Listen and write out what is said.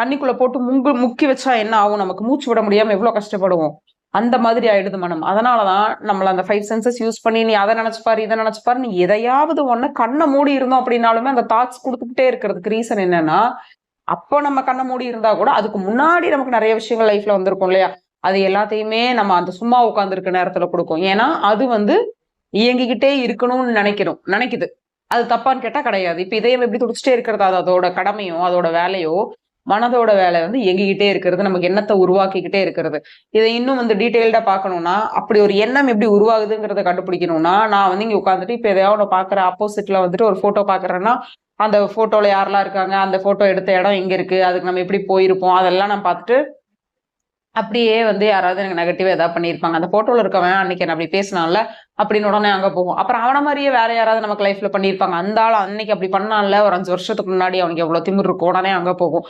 தண்ணிக்குள்ள போட்டு முங்கு முக்கி வச்சா என்ன ஆகும்? நமக்கு மூச்சு விட முடியாம எவ்வளவு கஷ்டப்படுவோம்? அந்த மாதிரி ஆயிடுது மனம். அதனாலதான் நம்மள அந்த ஃபைவ் சென்சஸ் யூஸ் பண்ணி நீ அதை நினைச்சுப்பாரு இதை நினைச்சுப்பாரு நீ எதையாவது ஒண்ணு கண்ணை மூடி இருந்தோம் அப்படின்னாலுமே அந்த தாட்ஸ் கொடுத்துக்கிட்டே இருக்கிறதுக்கு ரீசன் என்னன்னா அப்போ நம்ம கண்ணை மூடி இருந்தா கூட அதுக்கு முன்னாடி நமக்கு நிறைய விஷயங்கள் லைஃப்ல வந்திருக்கும் இல்லையா? அது எல்லாத்தையுமே நம்ம அந்த சும்மா உட்காந்துருக்க நேரத்துல கொடுக்கும். ஏன்னா அது வந்து இயங்கிக்கிட்டே இருக்கணும்னு நினைக்கிறோம். நினைக்குது. அது தப்பான்னு கேட்டா கிடையாது. இப்ப இதயம் எப்படி துடிச்சிட்டே இருக்கிறது அது அதோட கடமையோ அதோட வேலையோ மனதோட வேலை வந்து எங்கிக்கிட்டே இருக்கிறது நமக்கு எண்ணத்தை உருவாக்கிக்கிட்டே இருக்கிறது. இதை இன்னும் வந்து டீட்டெயில்டா பார்க்கணும்னா அப்படி ஒரு எண்ணம் எப்படி உருவாகுதுங்கிறத கண்டுபிடிக்கணும்னா நான் வந்து இங்க உட்காந்துட்டு இப்ப எதையாவது ஒன்று பாக்குற ஆப்போசிட்ல வந்துட்டு ஒரு போட்டோ பாக்குறேன்னா அந்த போட்டோல யாரெல்லாம் இருக்காங்க அந்த போட்டோ எடுத்த இடம் எங்க இருக்கு அதுக்கு நம்ம எப்படி போயிருப்போம் அதெல்லாம் நான் பார்த்துட்டு அப்படியே வந்து யாராவது எனக்கு நெகட்டிவா ஏதாவது பண்ணியிருப்பாங்க. அந்த போட்டோல இருக்கவன் அன்னைக்கு என்ன அப்படி பேசினால அப்படின்னு உடனே அங்கே போகும் அப்புறம் அவனை மாதிரியே வேற யாராவது நமக்கு லைஃப்ல பண்ணியிருப்பாங்க. அந்த ஆள் அன்னைக்கு அப்படி பண்ணான்ல ஒரு அஞ்சு வருஷத்துக்கு முன்னாடி அவனுக்கு எவ்வளவு திமிர் இருக்கும் உடனே அங்கே போகும்.